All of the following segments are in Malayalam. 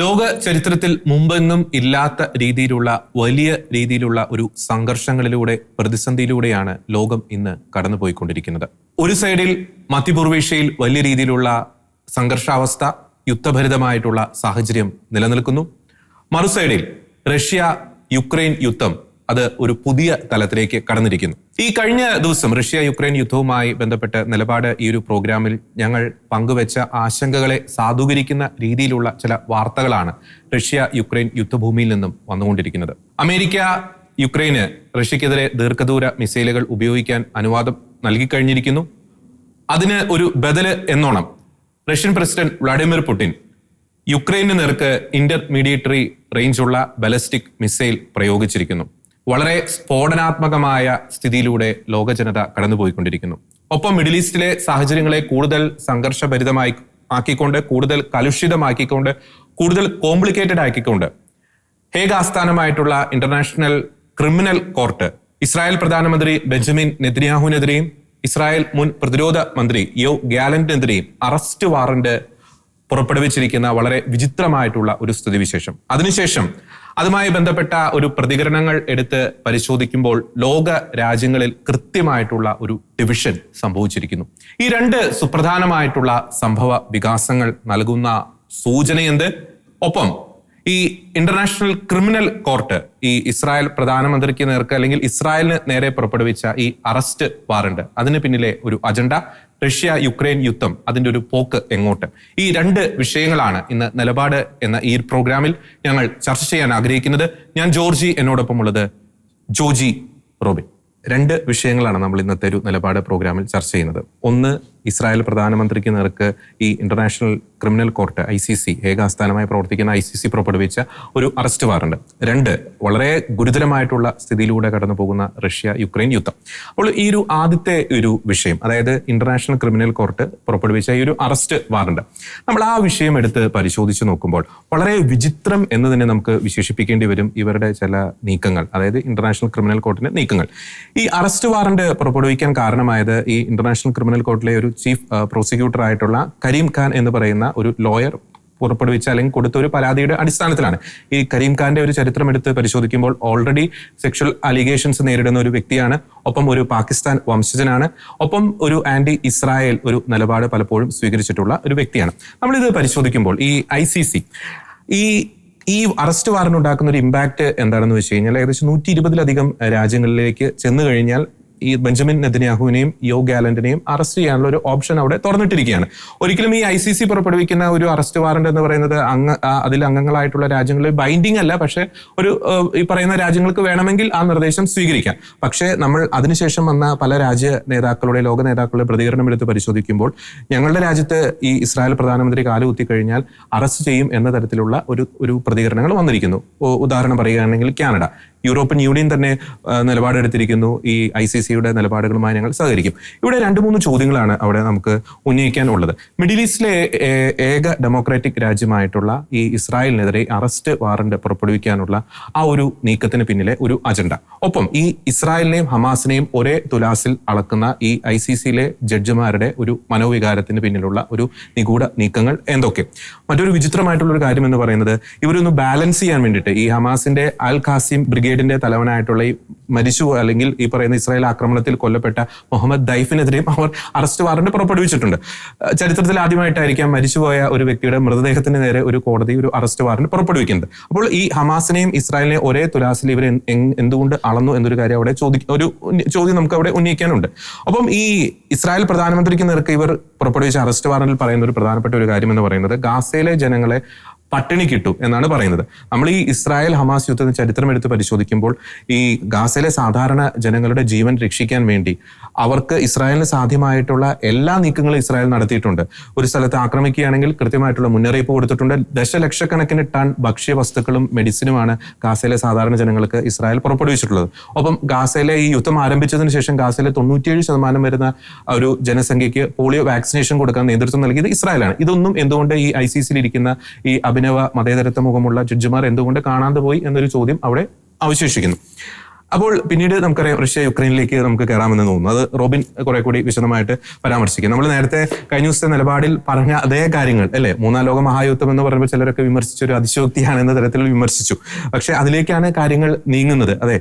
ലോക ചരിത്രത്തിൽ മുമ്പെന്നും ഇല്ലാത്ത രീതിയിലുള്ള വലിയ രീതിയിലുള്ള ഒരു സംഘർഷങ്ങളിലൂടെ പ്രതിസന്ധിയിലൂടെയാണ് ലോകം ഇന്ന് കടന്നുപോയിക്കൊണ്ടിരിക്കുന്നത്. ഒരു സൈഡിൽ മധ്യപൂർവേഷ്യയിൽ വലിയ രീതിയിലുള്ള സംഘർഷാവസ്ഥ യുദ്ധഭരിതമായിട്ടുള്ള സാഹചര്യം നിലനിൽക്കുന്നു. മറുസൈഡിൽ റഷ്യ യുക്രൈൻ യുദ്ധം അത് ഒരു പുതിയ തലത്തിലേക്ക് കടന്നിരിക്കുന്നു. ഈ കഴിഞ്ഞ ദിവസം റഷ്യ യുക്രൈൻ യുദ്ധവുമായി ബന്ധപ്പെട്ട് നിലപാട് ഈ ഒരു പ്രോഗ്രാമിൽ ഞങ്ങൾ പങ്കുവച്ച ആശങ്കകളെ സാധൂകരിക്കുന്ന രീതിയിലുള്ള ചില വാർത്തകളാണ് റഷ്യ യുക്രൈൻ യുദ്ധഭൂമിയിൽ നിന്നും വന്നുകൊണ്ടിരിക്കുന്നത്. അമേരിക്ക യുക്രൈന് റഷ്യക്കെതിരെ ദീർഘദൂര മിസൈലുകൾ ഉപയോഗിക്കാൻ അനുവാദം നൽകിക്കഴിഞ്ഞിരിക്കുന്നു അതിന് ഒരു ബദൽ എന്നോണം റഷ്യൻ പ്രസിഡന്റ് വ്ളാഡിമിർ പുടിൻ യുക്രൈന് നേർക്ക് ഇന്റർമീഡിയറ്ററി റേഞ്ചുള്ള ബലസ്റ്റിക് മിസൈൽ പ്രയോഗിച്ചിരിക്കുന്നു. വളരെ സ്ഫോടനാത്മകമായ സ്ഥിതിയിലൂടെ ലോക ജനത കടന്നുപോയിക്കൊണ്ടിരിക്കുന്നു. ഒപ്പം മിഡിൽ ഈസ്റ്റിലെ സാഹചര്യങ്ങളെ കൂടുതൽ സംഘർഷഭരിതമായി ആക്കിക്കൊണ്ട് കൂടുതൽ കലുഷിതമാക്കിക്കൊണ്ട് കൂടുതൽ കോംപ്ലിക്കേറ്റഡ് ആക്കിക്കൊണ്ട് ഹേഗ് ആസ്ഥാനമായിട്ടുള്ള ഇന്റർനാഷണൽ ക്രിമിനൽ കോർട്ട് ഇസ്രായേൽ പ്രധാനമന്ത്രി ബെഞ്ചമിൻ നെതന്യാഹുവിനെതിരെയും ഇസ്രായേൽ മുൻ പ്രതിരോധ മന്ത്രി യോ ഗ്യാലന്റിനെതിരെയും അറസ്റ്റ് വാറന്റ് പുറപ്പെടുവിച്ചിരിക്കുന്ന വളരെ വിചിത്രമായിട്ടുള്ള ഒരു സ്ഥിതിവിശേഷം. അതിനുശേഷം അതുമായി ബന്ധപ്പെട്ട ഒരു പ്രതികരണങ്ങൾ എടുത്ത് പരിശോധിക്കുമ്പോൾ ലോക രാജ്യങ്ങളിൽ കൃത്യമായിട്ടുള്ള ഒരു ഡിവിഷൻ സംഭവിച്ചിരിക്കുന്നു. ഈ രണ്ട് സുപ്രധാനമായിട്ടുള്ള സംഭവ വികാസങ്ങൾ നൽകുന്ന സൂചനയെന്ത്? ഒപ്പം ഈ ഇന്റർനാഷണൽ ക്രിമിനൽ കോർട്ട് ഈ ഇസ്രായേൽ പ്രധാനമന്ത്രിക്ക് നേർക്ക് അല്ലെങ്കിൽ ഇസ്രായേലിന് നേരെ പുറപ്പെടുവിച്ച ഈ അറസ്റ്റ് വാറണ്ട് അതിന് പിന്നിലെ ഒരു അജണ്ട റഷ്യ യുക്രൈൻ യുദ്ധം അതിന്റെ ഒരു പോക്ക് എങ്ങോട്ട്? ഈ രണ്ട് വിഷയങ്ങളാണ് ഇന്ന് നിലപാട് എന്ന ഈ പ്രോഗ്രാമിൽ ഞങ്ങൾ ചർച്ച ചെയ്യാൻ ആഗ്രഹിക്കുന്നത്. ഞാൻ ജോർജി എന്നോടൊപ്പം ഉള്ളത് ജോജി റോബിൻ. രണ്ട് വിഷയങ്ങളാണ് നമ്മൾ ഇന്നത്തെ ഒരു നിലപാട് പ്രോഗ്രാമിൽ ചർച്ച ചെയ്യുന്നത്. ഒന്ന് ഇസ്രായേൽ പ്രധാനമന്ത്രിക്ക് നേർക്ക് ഈ international criminal court I C C ഏകാസ്ഥാനമായി പ്രവർത്തിക്കുന്ന ഐ സി സി പുറപ്പെടുവിച്ച ഒരു അറസ്റ്റ് വാറണ്ട്. രണ്ട് വളരെ ഗുരുതരമായിട്ടുള്ള സ്ഥിതിയിലൂടെ കടന്നു പോകുന്ന റഷ്യ യുക്രൈൻ യുദ്ധം. അപ്പോൾ ഈ ഒരു ആദ്യത്തെ ഒരു വിഷയം അതായത് ഇന്റർനാഷണൽ ക്രിമിനൽ കോർട്ട് പുറപ്പെടുവിച്ച ഈ ഒരു അറസ്റ്റ് വാറണ്ട്. നമ്മൾ ആ വിഷയം എടുത്ത് പരിശോധിച്ച് നോക്കുമ്പോൾ വളരെ വിചിത്രം എന്ന് തന്നെ നമുക്ക് വിശേഷിപ്പിക്കേണ്ടി വരും ഇവരുടെ ചില നീക്കങ്ങൾ അതായത് ഇന്റർനാഷണൽ ക്രിമിനൽ കോർട്ടിന്റെ നീക്കങ്ങൾ. ഈ അറസ്റ്റ് വാറണ്ട് പുറപ്പെടുവിക്കാൻ കാരണമായത് ഈ ഇന്റർനാഷണൽ ക്രിമിനൽ കോർട്ടിലെ ഒരു ചീഫ് പ്രോസിക്യൂട്ടർ ആയിട്ടുള്ള കരീം ഖാൻ എന്ന് പറയുന്ന ഒരു ലോയർ പുറപ്പെടുവിച്ച അല്ലെങ്കിൽ കൊടുത്ത ഒരു പരാതിയുടെ അടിസ്ഥാനത്തിലാണ്. ഈ കരീം ഖാന്റെ ഒരു ചരിത്രം എടുത്ത് പരിശോധിക്കുമ്പോൾ ഓൾറെഡി സെക്ഷൽ അലിഗേഷൻസ് നേരിടുന്ന ഒരു വ്യക്തിയാണ്. ഒപ്പം ഒരു പാകിസ്ഥാൻ വംശജനാണ്. ഒപ്പം ഒരു ആന്റി ഇസ്രായേൽ ഒരു നിലപാട് പലപ്പോഴും സ്വീകരിച്ചിട്ടുള്ള ഒരു വ്യക്തിയാണ്. നമ്മളിത് പരിശോധിക്കുമ്പോൾ ഈ ഐ ഈ ഈ അറസ്റ്റ് വാറന്റ് ഉണ്ടാക്കുന്ന ഒരു ഇമ്പാക്ട് എന്താണെന്ന് വെച്ച് കഴിഞ്ഞാൽ ഏകദേശം നൂറ്റി ഇരുപതിലധികം രാജ്യങ്ങളിലേക്ക് ചെന്നു കഴിഞ്ഞാൽ ഈ ബെഞ്ചമിൻ നെതന്യാഹുവിനെയും യോ ഗാലന്റിനെയും അറസ്റ്റ് ചെയ്യാനുള്ള ഒരു ഓപ്ഷൻ അവിടെ തുറന്നിട്ടിരിക്കുകയാണ്. ഒരിക്കലും ഈ ഐ സി സി പുറപ്പെടുവിക്കുന്ന ഒരു അറസ്റ്റ് വാറന്റ് എന്ന് പറയുന്നത് അംഗ അതിൽ അംഗങ്ങളായിട്ടുള്ള രാജ്യങ്ങളിൽ ബൈൻഡിങ് അല്ല. പക്ഷെ ഒരു ഈ പറയുന്ന രാജ്യങ്ങൾക്ക് വേണമെങ്കിൽ ആ നിർദ്ദേശം സ്വീകരിക്കാം. പക്ഷേ നമ്മൾ അതിനുശേഷം വന്ന പല രാജ്യ നേതാക്കളുടെ ലോക നേതാക്കളുടെ പ്രതികരണം എടുത്ത് പരിശോധിക്കുമ്പോൾ ഞങ്ങളുടെ രാജ്യത്ത് ഈ ഇസ്രായേൽ പ്രധാനമന്ത്രി കാലുകുത്തി കഴിഞ്ഞാൽ അറസ്റ്റ് ചെയ്യും എന്ന തരത്തിലുള്ള ഒരു ഒരു പ്രതികരണങ്ങൾ വന്നിരിക്കുന്നു. ഉദാഹരണം പറയുകയാണെങ്കിൽ കാനഡ. യൂറോപ്യൻ യൂണിയൻ തന്നെ നിലപാടെടുത്തിരിക്കുന്നു. ഈ ഐ സി സിയുടെ നിലപാടുകളുമായി ഞങ്ങൾ സഹകരിക്കും. ഇവിടെ രണ്ട് മൂന്ന് ചോദ്യങ്ങളാണ് അവിടെ നമുക്ക് ഉന്നയിക്കാൻ ഉള്ളത്. മിഡിൽ ഈസ്റ്റിലെ ഏക ഡെമോക്രാറ്റിക് രാജ്യമായിട്ടുള്ള ഈ ഇസ്രായേലിനെതിരെ അറസ്റ്റ് വാറന്റ് പുറപ്പെടുവിക്കാനുള്ള ആ ഒരു നീക്കത്തിന് പിന്നിലെ ഒരു അജണ്ട. ഒപ്പം ഈ ഇസ്രായേലിനെയും ഹമാസിനെയും ഒരേ തുലാസിൽ അളക്കുന്ന ഈ ഐ സി സിയിലെ ജഡ്ജിമാരുടെ ഒരു മനോവികാരത്തിന് പിന്നിലുള്ള ഒരു നിഗൂഢ നീക്കങ്ങൾ എന്തൊക്കെ? മറ്റൊരു വിചിത്രമായിട്ടുള്ള ഒരു കാര്യം എന്ന് പറയുന്നത് ഇവരൊന്ന് ബാലൻസ് ചെയ്യാൻ വേണ്ടിയിട്ട് ഈ ഹമാസിന്റെ അൽ ഖാസിം ബ്രിഗേഡിന്റെ തലവനായിട്ടുള്ള ഈ മരിച്ചു അല്ലെങ്കിൽ ഈ പറയുന്ന ഇസ്രായേൽ ആക്രമണത്തിൽ കൊല്ലപ്പെട്ട മുഹമ്മദ് ദൈഫിനെതിരെയും അവർ അറസ്റ്റ് വാറന്റ് പുറപ്പെടുവിച്ചിട്ടുണ്ട്. ചരിത്രത്തിൽ ആദ്യമായിട്ടായിരിക്കാം മരിച്ചുപോയ ഒരു വ്യക്തിയുടെ മൃതദേഹത്തിന് നേരെ ഒരു കോടതി ഒരു അറസ്റ്റ് വാറന്റ് പുറപ്പെടുവിക്കുന്നത്. അപ്പോൾ ഈ ഹമാസിനെയും ഇസ്രായേലിനെയും ഒരേ തുലാസിൽ ഇവർ എന്തുകൊണ്ട് അളന്നു എന്നൊരു കാര്യം അവിടെ ചോദിക്കും ഒരു ചോദ്യം നമുക്ക് അവിടെ ഉന്നയിക്കാനുണ്ട്. അപ്പം ഈ ഇസ്രായേൽ പ്രധാനമന്ത്രിക്ക് നേർക്ക് ഇവർ പുറപ്പെടുവിച്ച അറസ്റ്റ് വാറന്റിൽ പറയുന്ന ഒരു പ്രധാനപ്പെട്ട ഒരു കാര്യം എന്ന് പറയുന്നത് ഗാസയിലെ ജനങ്ങളെ പട്ടിണി കിട്ടും എന്നാണ് പറയുന്നത്. നമ്മൾ ഈ ഇസ്രായേൽ ഹമാസ് യുദ്ധത്തിന്റെ ചരിത്രം എടുത്ത് പരിശോധിക്കുമ്പോൾ ഈ ഗാസയിലെ സാധാരണ ജനങ്ങളുടെ ജീവൻ രക്ഷിക്കാൻ വേണ്ടി അവർക്ക് ഇസ്രായേലിന് സാധ്യമായിട്ടുള്ള എല്ലാ നീക്കങ്ങളും ഇസ്രായേൽ നടത്തിയിട്ടുണ്ട്. ഒരു സ്ഥലത്ത് ആക്രമിക്കുകയാണെങ്കിൽ കൃത്യമായിട്ടുള്ള മുന്നറിയിപ്പ് കൊടുത്തിട്ടുണ്ട്. ദശലക്ഷക്കണക്കിന് ടൺ ഭക്ഷ്യവസ്തുക്കളും മെഡിസിനുമാണ് ഗാസയിലെ സാധാരണ ജനങ്ങൾക്ക് ഇസ്രായേൽ പുറപ്പെടുവിച്ചിട്ടുള്ളത്. ഒപ്പം ഗാസയിലെ ഈ യുദ്ധം ആരംഭിച്ചതിന് ശേഷം ഗാസയിലെ തൊണ്ണൂറ്റിയേഴ് ശതമാനം വരുന്ന ഒരു ജനസംഖ്യയ്ക്ക് പോളിയോ വാക്സിനേഷൻ കൊടുക്കാൻ നേതൃത്വം നൽകിയത് ഇസ്രായേലാണ്. ഇതൊന്നും എന്തുകൊണ്ട് ഈ ഐ സി സിയിൽ ഇരിക്കുന്ന ഈ അഭിനവ മതേതരത്വ മുഖമുള്ള ജഡ്ജിമാർ എന്തുകൊണ്ട് കാണാതെ പോയി എന്നൊരു ചോദ്യം അവിടെ അവശേഷിക്കുന്നു. അപ്പോൾ പിന്നീട് നമുക്കറിയാം റഷ്യ യുക്രൈനിലേക്ക് നമുക്ക് കയറാമെന്ന് തോന്നുന്നു. അത് റോബിൻ കുറെ കൂടി വിശദമായിട്ട് പരാമർശിക്കും. നമ്മൾ നേരത്തെ കഴിഞ്ഞ ദിവസത്തെ നിലപാടിൽ പറഞ്ഞ അതേ കാര്യങ്ങൾ അല്ലെ? മൂന്നാം ലോക മഹായുദ്ധം എന്ന് പറയുമ്പോൾ ചിലരൊക്കെ വിമർശിച്ച ഒരു അതിശോക്തിയാണ് എന്ന തരത്തിൽ വിമർശിച്ചു. പക്ഷെ അതിലേക്കാണ് കാര്യങ്ങൾ നീങ്ങുന്നത്. അതെ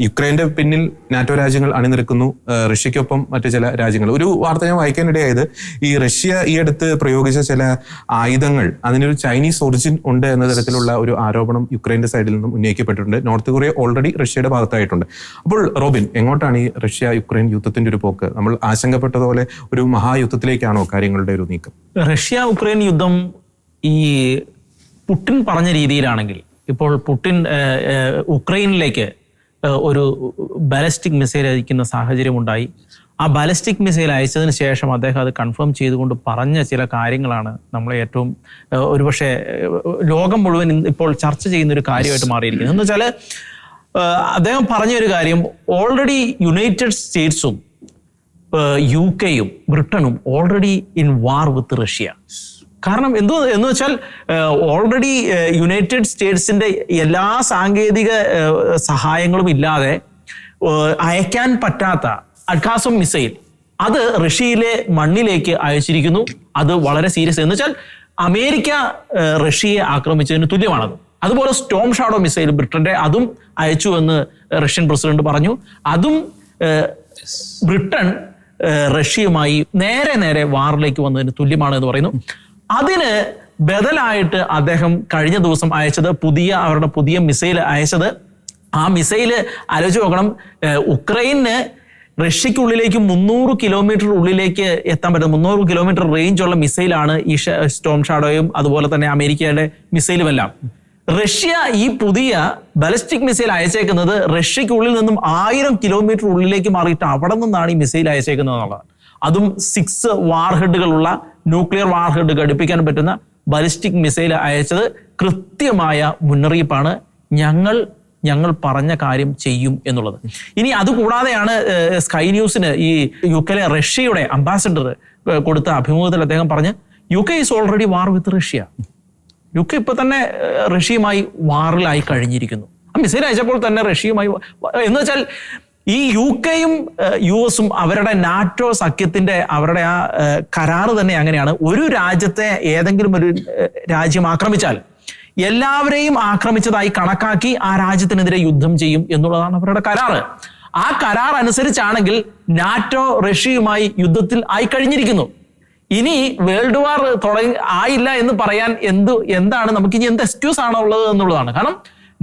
യുക്രൈന്റെ പിന്നിൽ നാറ്റോ രാജ്യങ്ങൾ അണിനിരക്കുന്നു. റഷ്യക്കൊപ്പം മറ്റു ചില രാജ്യങ്ങൾ. ഒരു വാർത്ത ഞാൻ വായിക്കാനിടയായത് ഈ റഷ്യ ഈ അടുത്ത് പ്രയോഗിച്ച ചില ആയുധങ്ങൾ അതിനൊരു ചൈനീസ് ഒറിജിൻ ഉണ്ട് എന്ന തരത്തിലുള്ള ഒരു ആരോപണം യുക്രൈന്റെ സൈഡിൽ നിന്നും ഉന്നയിക്കപ്പെട്ടിട്ടുണ്ട്. നോർത്ത് കൊറിയ ഓൾറെഡി റഷ്യയുടെ ഭാഗത്തായിട്ടുണ്ട്. അപ്പോൾ റോബിൻ എങ്ങോട്ടാണ് ഈ റഷ്യ യുക്രൈൻ യുദ്ധത്തിന്റെ ഒരു പോക്ക്? നമ്മൾ ആശങ്കപ്പെട്ടതുപോലെ ഒരു മഹായുദ്ധത്തിലേക്കാണോ കാര്യങ്ങളുടെ ഒരു നീക്കം? റഷ്യ യുക്രൈൻ യുദ്ധം ഈ പുട്ടിൻ പറഞ്ഞ രീതിയിലാണെങ്കിൽ ഇപ്പോൾ ഏഹ്, ഉക്രൈനിലേക്ക് ഒരു ബാലിസ്റ്റിക് മിസൈൽ അയക്കുന്ന സാഹചര്യം ഉണ്ടായി. ആ ബാലിസ്റ്റിക് മിസൈൽ അയച്ചതിന് ശേഷം അദ്ദേഹം അത് കൺഫേം ചെയ്തുകൊണ്ട് പറഞ്ഞ ചില കാര്യങ്ങളാണ് നമ്മളെ ഏറ്റവും ഒരുപക്ഷെ ലോകം മുഴുവൻ ഇപ്പോൾ ചർച്ച ചെയ്യുന്ന ഒരു കാര്യമായിട്ട് മാറിയിരിക്കുന്നത്. എന്ന് വെച്ചാൽ അദ്ദേഹം പറഞ്ഞ ഒരു കാര്യം ഓൾറെഡി യുണൈറ്റഡ് സ്റ്റേറ്റ്സും യു കെയും ബ്രിട്ടനും already in war with Russia കാരണം എന്തോ എന്ന് വെച്ചാൽ ഓൾറെഡി യുണൈറ്റഡ് സ്റ്റേറ്റ്സിന്റെ എല്ലാ സാങ്കേതിക സഹായങ്ങളും ഇല്ലാതെ അയക്കാൻ പറ്റാത്ത അഡ്കാസം മിസൈൽ അത് റഷ്യയിലെ മണ്ണിലേക്ക് അയച്ചിരിക്കുന്നു. അത് വളരെ സീരിയസ് എന്ന് വെച്ചാൽ അമേരിക്ക റഷ്യയെ ആക്രമിച്ചതിന് തുല്യമാണത്. അതുപോലെ സ്റ്റോം ഷാഡോ മിസൈൽ ബ്രിട്ടന്റെ അതും അയച്ചു എന്ന് റഷ്യൻ പ്രസിഡന്റ് പറഞ്ഞു. അതും ബ്രിട്ടൻ റഷ്യയുമായി നേരെ നേരെ വാറിലേക്ക് വന്നതിന് തുല്യമാണ് എന്ന് പറയുന്നു. അതിന് ബദലായിട്ട് അദ്ദേഹം കഴിഞ്ഞ ദിവസം അയച്ചത് പുതിയ അവരുടെ പുതിയ മിസൈൽ അയച്ചത്. ആ മിസൈൽ ആലോചിച്ച് നോക്കണം. ഉക്രൈന് റഷ്യക്കുള്ളിലേക്ക് മുന്നൂറ് കിലോമീറ്റർ ഉള്ളിലേക്ക് എത്താൻ പറ്റും മുന്നൂറ് കിലോമീറ്റർ റേഞ്ച് ഉള്ള മിസൈലാണ് ഈ സ്റ്റോം ഷാഡോയും അതുപോലെ തന്നെ അമേരിക്കയുടെ മിസൈലും എല്ലാം റഷ്യ ഈ പുതിയ ബലസ്റ്റിക് മിസൈൽ അയച്ചേക്കുന്നത് റഷ്യക്കുള്ളിൽ നിന്നും ആയിരം കിലോമീറ്റർ ഉള്ളിലേക്ക് മാറിയിട്ട് അവിടെ നിന്നാണ് ഈ മിസൈൽ അയച്ചേക്കുന്നത് എന്നുള്ളത് അതും സിക്സ് വാർഹെഡുകളുള്ള ന്യൂക്ലിയർ വാർഹെഡ് ഘടിപ്പിക്കാൻ പറ്റുന്ന ബലിസ്റ്റിക് മിസൈൽ അയച്ചത് കൃത്യമായ മുന്നറിയിപ്പാണ് ഞങ്ങൾ ഞങ്ങൾ പറഞ്ഞ കാര്യം ചെയ്യും എന്നുള്ളത്. ഇനി അതുകൂടാതെയാണ് സ്കൈ ന്യൂസിന് ഈ യു കെയിലെ റഷ്യയുടെ അംബാസഡർ കൊടുത്ത അഭിമുഖത്തിൽ അദ്ദേഹം പറഞ്ഞ് U K is already war with Russia U K ഇപ്പൊ തന്നെ റഷ്യയുമായി വാറിലായി കഴിഞ്ഞിരിക്കുന്നു. ആ മിസൈൽ അയച്ചപ്പോൾ തന്നെ റഷ്യയുമായി എന്ന് വെച്ചാൽ ഈ യു കെയും യു എസും അവരുടെ നാറ്റോ സഖ്യത്തിന്റെ അവരുടെ ആ കരാറ് തന്നെ അങ്ങനെയാണ്. ഒരു രാജ്യത്തെ ഏതെങ്കിലും ഒരു രാജ്യം ആക്രമിച്ചാൽ എല്ലാവരെയും ആക്രമിച്ചതായി കണക്കാക്കി ആ രാജ്യത്തിനെതിരെ യുദ്ധം ചെയ്യും എന്നുള്ളതാണ് അവരുടെ കരാറ്. ആ കരാർ അനുസരിച്ചാണെങ്കിൽ നാറ്റോ റഷ്യയുമായി യുദ്ധത്തിൽ ആയി കഴിഞ്ഞിരിക്കുന്നു. ഇനി വേൾഡ് വാർ തുടങ്ങി ആയില്ല എന്ന് പറയാൻ എന്ത് എന്താണ്? നമുക്ക് ഇനി എന്ത് എക്സ്ക്യൂസ് ആണോ ഉള്ളത് എന്നുള്ളതാണ്. കാരണം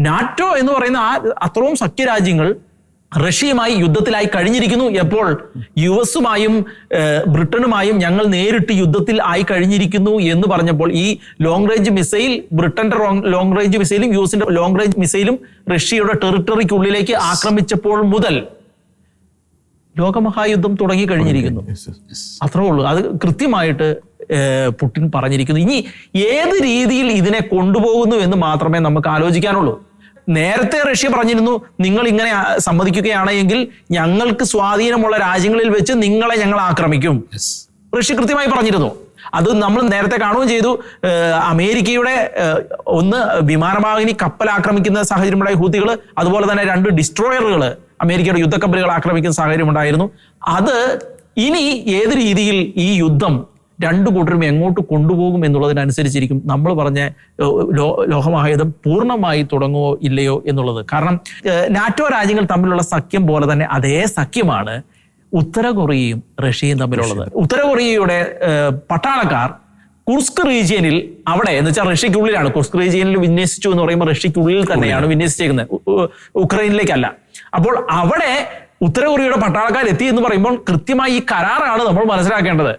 നാറ്റോ എന്ന് പറയുന്ന ആ അത്രയും സഖ്യരാജ്യങ്ങൾ റഷ്യയുമായി യുദ്ധത്തിലായി കഴിഞ്ഞിരിക്കുന്നു. എപ്പോൾ? യു എസുമായും ബ്രിട്ടനുമായും ഞങ്ങൾ നേരിട്ട് യുദ്ധത്തിൽ ആയി കഴിഞ്ഞിരിക്കുന്നു എന്ന് പറഞ്ഞപ്പോൾ ഈ ലോങ് റേഞ്ച് മിസൈൽ ബ്രിട്ടന്റെ ലോങ് റേഞ്ച് മിസൈലും യു എസിന്റെ ലോങ് റേഞ്ച് മിസൈലും റഷ്യയുടെ ടെറിട്ടറിക്കുള്ളിലേക്ക് ആക്രമിച്ചപ്പോൾ മുതൽ ലോകമഹായുദ്ധം തുടങ്ങി. കഴിഞ്ഞിരിക്കുന്നു അത്രേ ഉള്ളൂ. അത് കൃത്യമായിട്ട് പുട്ടിൻ പറഞ്ഞിരിക്കുന്നു ഇനി ഏത് രീതിയിൽ ഇതിനെ കൊണ്ടുപോകുന്നു എന്ന് മാത്രമേ നമുക്ക് ആലോചിക്കാനുള്ളൂ. നേരത്തെ റഷ്യ പറഞ്ഞിരുന്നു നിങ്ങൾ ഇങ്ങനെ സമ്മതിക്കുകയാണെങ്കിൽ ഞങ്ങൾക്ക് സ്വാധീനമുള്ള രാജ്യങ്ങളിൽ വെച്ച് നിങ്ങളെ ഞങ്ങൾ ആക്രമിക്കും. റഷ്യ കൃത്യമായി പറഞ്ഞിരുന്നു. അത് നമ്മൾ നേരത്തെ കാണുകയും ചെയ്തു. അമേരിക്കയുടെ ഒന്ന് വിമാനവാഹിനി കപ്പൽ ആക്രമിക്കുന്ന സാഹചര്യമുണ്ടായി ഹൂത്തികൾ അതുപോലെ തന്നെ രണ്ട് ഡിസ്ട്രോയറുകൾ അമേരിക്കയുടെ യുദ്ധക്കപ്പലുകൾ ആക്രമിക്കുന്ന സാഹചര്യം ഉണ്ടായിരുന്നു. അത് ഇനി ഏത് രീതിയിൽ ഈ യുദ്ധം രണ്ടു കൂട്ടരും എങ്ങോട്ട് കൊണ്ടുപോകും എന്നുള്ളതിനനുസരിച്ചിരിക്കും നമ്മൾ പറഞ്ഞ ഏഹ്, ലോ- ലോഹമായുധം പൂർണമായി തുടങ്ങുമോ ഇല്ലയോ എന്നുള്ളത്. കാരണം നാറ്റോ രാജ്യങ്ങൾ തമ്മിലുള്ള സഖ്യം പോലെ തന്നെ അതേ സഖ്യമാണ് ഉത്തര കൊറിയയും റഷ്യയും തമ്മിലുള്ളത്. ഉത്തര കൊറിയയുടെ പട്ടാളക്കാർ കുർസ്ക് റീജിയനിൽ അവിടെ എന്ന് വെച്ചാൽ റഷ്യക്കുള്ളിലാണ്. കുർസ്ക് റീജിയനിൽ വിന്യസിച്ചു എന്ന് പറയുമ്പോൾ റഷ്യക്കുള്ളിൽ തന്നെയാണ് വിന്യസിച്ചേക്കുന്നത്. ഉക്രൈനിലേക്കല്ല. അപ്പോൾ അവിടെ ഉത്തര കൊറിയയുടെ പട്ടാളക്കാർ എത്തി എന്ന് പറയുമ്പോൾ കൃത്യമായി ഈ കരാറാണ് നമ്മൾ മനസ്സിലാക്കേണ്ടത്.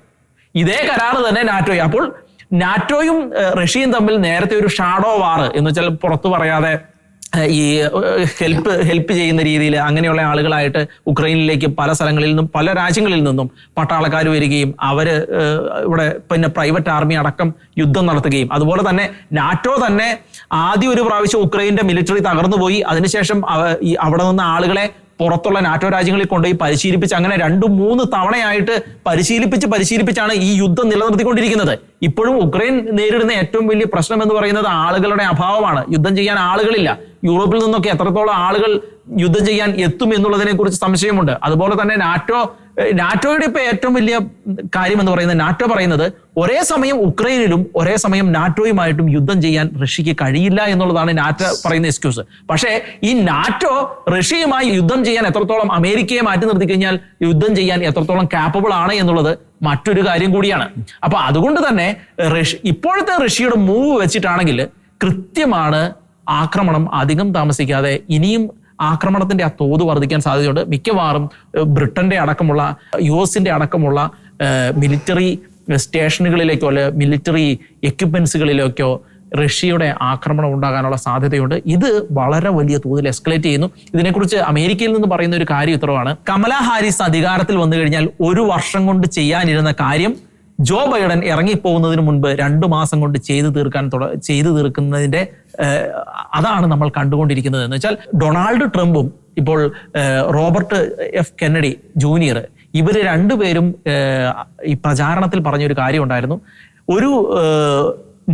ഇതേ കരാറ് തന്നെ നാറ്റോയും. അപ്പോൾ നാറ്റോയും റഷ്യയും തമ്മിൽ നേരത്തെ ഒരു ഷാഡോ വാർ എന്ന് വെച്ചാൽ പുറത്തു പറയാതെ ഈ ഹെൽപ്പ് ഹെൽപ്പ് ചെയ്യുന്ന രീതിയിൽ അങ്ങനെയുള്ള ആളുകളായിട്ട് ഉക്രൈനിലേക്ക് പല സ്ഥലങ്ങളിൽ നിന്നും പല രാജ്യങ്ങളിൽ നിന്നും പട്ടാളക്കാർ വരികയും അവർ ഇവിടെ പിന്നെ പ്രൈവറ്റ് ആർമി അടക്കം യുദ്ധം നടത്തുകയും അതുപോലെ തന്നെ നാറ്റോ തന്നെ ആദ്യം ഒരു പ്രാവശ്യം ഉക്രൈന്റെ മിലിറ്ററി തകർന്നു പോയി അതിനുശേഷം അവ- അവിടെ നിന്ന് ആളുകളെ പുറത്തുള്ള നാറ്റോ രാജ്യങ്ങളിൽ കൊണ്ടുപോയി പരിശീലിപ്പിച്ച് അങ്ങനെ രണ്ടു മൂന്ന് തവണയായിട്ട് പരിശീലിപ്പിച്ച് പരിശീലിപ്പിച്ചാണ് ഈ യുദ്ധം നിലനിർത്തിക്കൊണ്ടിരിക്കുന്നത്. ഇപ്പോഴും ഉക്രൈൻ നേരിടുന്ന ഏറ്റവും വലിയ പ്രശ്നം എന്ന് പറയുന്നത് ആളുകളുടെ അഭാവമാണ്. യുദ്ധം ചെയ്യാൻ ആളുകളില്ല. യൂറോപ്പിൽ നിന്നൊക്കെ എത്രത്തോളം ആളുകൾ യുദ്ധം ചെയ്യാൻ എത്തും എന്നുള്ളതിനെ കുറിച്ച് സംശയമുണ്ട്. അതുപോലെ തന്നെ നാറ്റോ നാറ്റോയുടെ ഇപ്പൊ ഏറ്റവും വലിയ കാര്യം എന്ന് പറയുന്നത് നാറ്റോ പറയുന്നത് ഒരേ സമയം ഉക്രൈനിലും ഒരേ സമയം നാറ്റോയുമായിട്ടും യുദ്ധം ചെയ്യാൻ റഷ്യക്ക് കഴിയില്ല എന്നുള്ളതാണ് നാറ്റോ പറയുന്ന എക്സ്ക്യൂസ്. പക്ഷേ ഈ നാറ്റോ റഷ്യയുമായി യുദ്ധം ചെയ്യാൻ എത്രത്തോളം അമേരിക്കയെ മാറ്റി നിർത്തി കഴിഞ്ഞാൽ യുദ്ധം ചെയ്യാൻ എത്രത്തോളം കാപ്പബിൾ ആണ് എന്നുള്ളത് മറ്റൊരു കാര്യം കൂടിയാണ്. അപ്പൊ അതുകൊണ്ട് തന്നെ ഇപ്പോഴത്തെ റഷ്യയുടെ മൂവ് വെച്ചിട്ടാണെങ്കിൽ കൃത്യമാണ് ആക്രമണം അധികം താമസിക്കാതെ ഇനിയും ആക്രമണത്തിന്റെ ആ തോത് വർദ്ധിക്കാൻ സാധ്യതയുണ്ട്. മിക്കവാറും ബ്രിട്ടന്റെ അടക്കമുള്ള യു എസിന്റെ അടക്കമുള്ള മിലിറ്ററി സ്റ്റേഷനുകളിലേക്കോ അല്ലെ മിലിറ്ററി എക്യുപ്മെന്റ്സുകളിലേക്കോ റഷ്യയുടെ ആക്രമണം ഉണ്ടാകാനുള്ള സാധ്യതയുണ്ട്. ഇത് വളരെ വലിയ തോതിൽ എസ്കലേറ്റ് ചെയ്യുന്നു. ഇതിനെക്കുറിച്ച് അമേരിക്കയിൽ നിന്ന് പറയുന്ന ഒരു കാര്യം ഇത്രമാണ് കമല ഹാരിസ് അധികാരത്തിൽ വന്നു കഴിഞ്ഞാൽ ഒരു വർഷം കൊണ്ട് ചെയ്യാനിരുന്ന കാര്യം ജോ ബൈഡൻ ഇറങ്ങിപ്പോകുന്നതിന് മുൻപ് രണ്ടു മാസം കൊണ്ട് ചെയ്തു തീർക്കാൻ തുട- ചെയ്തു തീർക്കുന്നതിന്റെ അതാണ് നമ്മൾ കണ്ടുകൊണ്ടിരിക്കുന്നത്. എന്ന് വെച്ചാൽ ഡൊണാൾഡ് ട്രംപും ഇപ്പോൾ റോബർട്ട് എഫ് കെന്നഡി ജൂനിയർ ഇവർ രണ്ടുപേരും ഈ പ്രചാരണത്തിൽ പറഞ്ഞൊരു കാര്യം ഉണ്ടായിരുന്നു ഒരു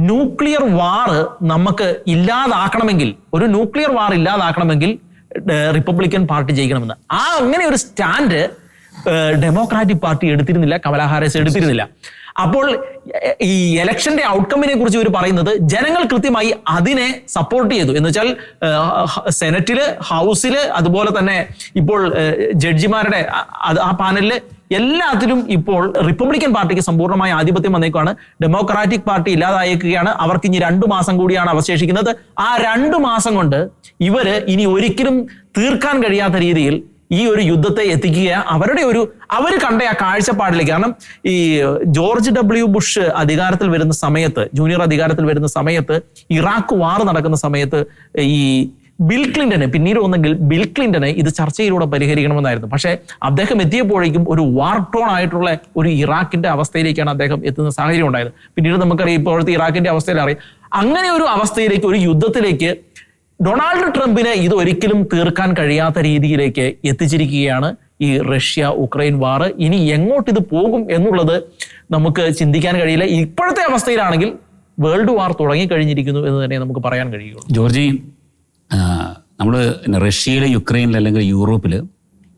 ന്യൂക്ലിയർ വാർ നമുക്ക് ഇല്ലാതാക്കണമെങ്കിൽ ഒരു ന്യൂക്ലിയർ വാർ ഇല്ലാതാക്കണമെങ്കിൽ റിപ്പബ്ലിക്കൻ പാർട്ടി ജയിക്കണമെന്ന്. ആ അങ്ങനെ ഒരു സ്റ്റാൻഡ് ഡെമോക്രാറ്റിക് പാർട്ടി എടുത്തിരുന്നില്ല കമലാ ഹാരിസ് എടുത്തിരുന്നില്ല. അപ്പോൾ ഈ ഇലക്ഷന്റെ ഔട്ട്കമ്മിനെ കുറിച്ച് ഇവർ പറയുന്നത് ജനങ്ങൾ കൃത്യമായി അതിനെ സപ്പോർട്ട് ചെയ്തു. എന്ന് വെച്ചാൽ സെനറ്റിൽ ഹൗസിൽ അതുപോലെ തന്നെ ഇപ്പോൾ ജഡ്ജിമാരുടെ ആ പാനലിൽ എല്ലാത്തിലും ഇപ്പോൾ റിപ്പബ്ലിക്കൻ പാർട്ടിക്ക് സമ്പൂർണമായ ആധിപത്യം വന്നേക്കാണ് ഡെമോക്രാറ്റിക് പാർട്ടി ഇല്ലാതായേക്കുകയാണ്. അവർക്ക് ഇനി രണ്ടു മാസം കൂടിയാണ് അവശേഷിക്കുന്നത്. ആ രണ്ടു മാസം കൊണ്ട് ഇവർ ഇനി ഒരിക്കലും തീർക്കാൻ കഴിയാത്ത രീതിയിൽ ഈ ഒരു യുദ്ധത്തെ എത്തിക്കുക അവരുടെ ഒരു അവർ കണ്ട ആ കാഴ്ചപ്പാടിലേക്ക്. കാരണം ഈ ജോർജ് ഡബ്ല്യു ബുഷ് അധികാരത്തിൽ വരുന്ന സമയത്ത് ജൂനിയർ അധികാരത്തിൽ വരുന്ന സമയത്ത് ഇറാഖ് വാർ നടക്കുന്ന സമയത്ത് ഈ ബിൽ ക്ലിന്റന് പിന്നീട് ഒന്നെങ്കിൽ ബിൽ ക്ലിന്റന് ഇത് ചർച്ചയിലൂടെ പരിഹരിക്കണമെന്നായിരുന്നു. പക്ഷേ അദ്ദേഹം എത്തിയപ്പോഴേക്കും ഒരു വാർ ടോൺ ആയിട്ടുള്ള ഒരു ഇറാഖിന്റെ അവസ്ഥയിലേക്കാണ് അദ്ദേഹം എത്തുന്ന സാഹചര്യം ഉണ്ടായത്. പിന്നീട് നമുക്കറിയാം ഇപ്പോഴത്തെ ഇറാഖിന്റെ അവസ്ഥയിൽ അറിയാം അങ്ങനെ ഒരു അവസ്ഥയിലേക്ക് ഒരു യുദ്ധത്തിലേക്ക് ഡൊണാൾഡ് ട്രംപിന് ഇത് ഒരിക്കലും തീർക്കാൻ കഴിയാത്ത രീതിയിലേക്ക് എത്തിച്ചിരിക്കുകയാണ് ഈ റഷ്യ ഉക്രൈൻ വാർ. ഇനി എങ്ങോട്ട് ഇത് പോകും എന്നുള്ളത് നമുക്ക് ചിന്തിക്കാൻ കഴിയില്ല. ഇപ്പോഴത്തെ അവസ്ഥയിലാണെങ്കിൽ വേൾഡ് വാർ തുടങ്ങിക്കഴിഞ്ഞിരിക്കുന്നു എന്ന് തന്നെ നമുക്ക് പറയാൻ കഴിയുള്ളൂ. ജോർജി നമ്മൾ റഷ്യയിലെ യുക്രൈനിൽ അല്ലെങ്കിൽ യൂറോപ്പിൽ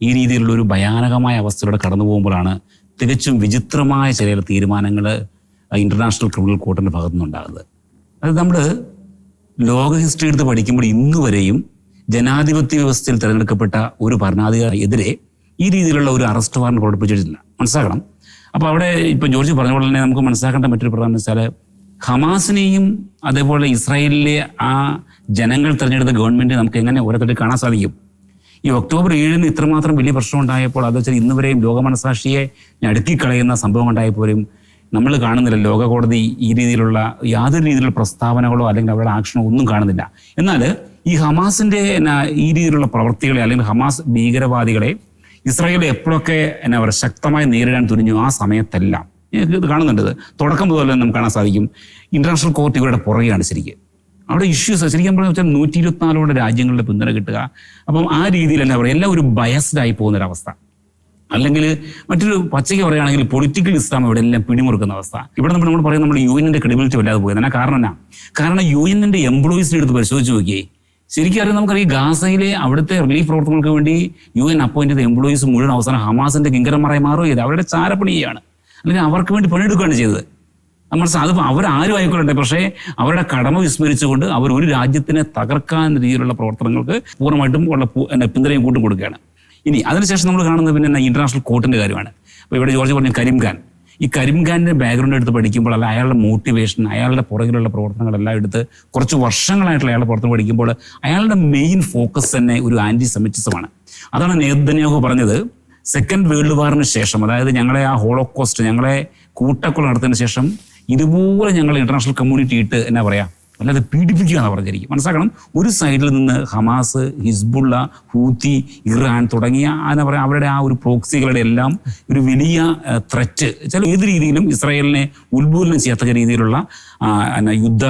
ഈ രീതിയിലുള്ള ഒരു ഭയാനകമായ അവസ്ഥയിലൂടെ കടന്നു പോകുമ്പോഴാണ് തികച്ചും വിചിത്രമായ ചില തീരുമാനങ്ങൾ ഇന്റർനാഷണൽ ക്രിമിനൽ കോർട്ടിന്റെ ഭാഗത്തു നിന്നുണ്ടാകുന്നത് അത് നമ്മൾ ലോക ഹിസ്റ്ററി എടുത്ത് പഠിക്കുമ്പോൾ ഇന്ന് വരെയും ജനാധിപത്യ വ്യവസ്ഥയിൽ തിരഞ്ഞെടുക്കപ്പെട്ട ഒരു ഭരണാധികാരിയെതിരെ ഈ രീതിയിലുള്ള ഒരു അറസ്റ്റ് വാറണ്ട് പുറപ്പെടുപ്പിച്ചിട്ടില്ല മനസ്സിലാക്കണം? അപ്പോൾ അവിടെ ഇപ്പം ജോർജ് പറഞ്ഞ പോലെ തന്നെ നമുക്ക് മനസ്സിലാക്കേണ്ട മറ്റൊരു പ്രധാന വെച്ചാൽ ഹമാസിനെയും അതേപോലെ ഇസ്രായേലിലെ ആ ജനങ്ങൾ തിരഞ്ഞെടുത്ത ഗവൺമെന്റ് നമുക്ക് എങ്ങനെ ഓരോരുത്തർ കാണാൻ സാധിക്കും? ഈ ഒക്ടോബർ ഏഴിന് ഇത്രമാത്രം വലിയ പ്രശ്നം ഉണ്ടായപ്പോൾ അത് വെച്ചാൽ ഇന്നുവരെയും ലോകമനസാക്ഷിയെ ലോക മനസാക്ഷിയെ ഞടുക്കിക്കളയുന്ന സംഭവം ഉണ്ടായപ്പോഴും നമ്മൾ കാണുന്നില്ല. ലോകകോടതി ഈ രീതിയിലുള്ള യാതൊരു രീതിയിലുള്ള പ്രസ്താവനകളോ അല്ലെങ്കിൽ അവരുടെ ആക്ഷനോ ഒന്നും കാണുന്നില്ല. എന്നാൽ ഈ ഹമാസിന്റെ ഈ രീതിയിലുള്ള പ്രവൃത്തികളെ അല്ലെങ്കിൽ ഹമാസ് ഭീകരവാദികളെ ഇസ്രായേൽ എപ്പോഴൊക്കെ എന്നാ പറയുക ശക്തമായി നേരിടാൻ തുനിഞ്ഞു ആ സമയത്തെല്ലാം. ഇത് കാണുന്നുണ്ട് തുടക്കം മുതൽ നമുക്ക് കാണാൻ സാധിക്കും. ഇന്റർനാഷണൽ കോർട്ട് ഇവരുടെ പുറകെയാണ് ശരിക്കും. അവിടെ ഇഷ്യൂസ് ശരിക്കും പറഞ്ഞു വെച്ചാൽ നൂറ്റി ഇരുപത്തിനാലോടെ രാജ്യങ്ങളുടെ പിന്തുണ കിട്ടുക. അപ്പം ആ രീതിയിൽ എന്താ പറയുക എല്ലാം ഒരു ബയസ്ഡായി ആയി പോകുന്ന ഒരവസ്ഥ അല്ലെങ്കിൽ മറ്റൊരു പച്ചയ്ക്ക് പറയുകയാണെങ്കിൽ പൊളിറ്റിക്കൽ ഇസ്ലാം ഇവിടെ എല്ലാം പിടിമുറുക്കുന്ന അവസ്ഥ. ഇവിടെ നമ്മൾ നമ്മൾ പറയുന്നത് നമ്മൾ യു ക്രെഡിബിലിറ്റി വല്ലാതെ പോയത് എന്നാ കാരണം എന്നാ? കാരണം യു എന്നിന്റെ എടുത്ത് പരിശോധിച്ച് നോക്കിയേ. ശരിക്കും അറിയാം നമുക്കറിയാം ഗാസയിലെ അവിടുത്തെ റിലീഫ് പ്രവർത്തനങ്ങൾക്ക് വേണ്ടി യു എൻ അപ്പോയിന്റ് ചെയ്ത എംപ്ലോയീസ് മുഴുവൻ അവസാനം ഹമാസിന്റെ കിങ്കരന്മാരായി ചെയ്ത്. അവരുടെ ചാരപ്പണിയാണ്. അല്ലെങ്കിൽ അവർക്ക് വേണ്ടി പണിയെടുക്കുകയാണ് ചെയ്തത്. നമ്മൾ അതിപ്പോൾ അവരാരും ആയിക്കൊള്ളട്ടെ. പക്ഷേ അവരുടെ കടമ വിസ്മരിച്ചുകൊണ്ട് അവർ ഒരു രാജ്യത്തിനെ തകർക്കാൻ രീതിയിലുള്ള പ്രവർത്തനങ്ങൾക്ക് പൂർണമായിട്ടും ഉള്ള പിന്തുണയും കൂട്ടും കൊടുക്കുകയാണ് ഇനി അതിനുശേഷം നമ്മൾ കാണുന്നത് പിന്നെ ഇന്റർനാഷണൽ കോർട്ടിന്റെ കാര്യമാണ്. അപ്പോൾ ഇവിടെ ജോർജ് പറഞ്ഞ കരിംഖാൻ. ഈ കരിംഖാന്റെ ബാക്ക്ഗ്രൗണ്ട് എടുത്ത് പഠിക്കുമ്പോൾ അല്ല അയാളുടെ മോട്ടിവേഷൻ അയാളുടെ പുറകിലുള്ള പ്രവർത്തനങ്ങളെല്ലാം എടുത്ത് കുറച്ച് വർഷങ്ങളായിട്ടുള്ള അയാളെ പ്രവർത്തനം പഠിക്കുമ്പോൾ അയാളുടെ മെയിൻ ഫോക്കസ് തന്നെ ഒരു ആന്റി സെമിറ്റിസമാണ് അതാണ് നേതന്യാഹു പറഞ്ഞത്. സെക്കൻഡ് വേൾഡ് വാറിന് ശേഷം അതായത് ഞങ്ങളെ ആ ഹോളോകോസ്റ്റ് ഞങ്ങളെ കൂട്ടക്കൊല നടത്തിയതിന് ശേഷം ഇതുപോലെ ഞങ്ങൾ ഇന്റർനാഷണൽ കമ്മ്യൂണിറ്റി ഇട്ട് എന്നാ പറയാ വല്ലാതെ പീഡിപ്പിക്കുക എന്ന് പറഞ്ഞിരിക്കും മനസ്സിലാക്കണം? ഒരു സൈഡിൽ നിന്ന് ഹമാസ് ഹിസ്ബുള്ള ഹൂത്തി ഇറാൻ തുടങ്ങിയ എന്നാ പറയുക അവരുടെ ആ ഒരു പ്രോക്സികളുടെ എല്ലാം ഒരു വലിയ ത്രറ്റ് ചില ഏത് രീതിയിലും ഇസ്രായേലിനെ ഉത്ബോധനം ചെയ്യാത്ത രീതിയിലുള്ള എന്നാ യുദ്ധ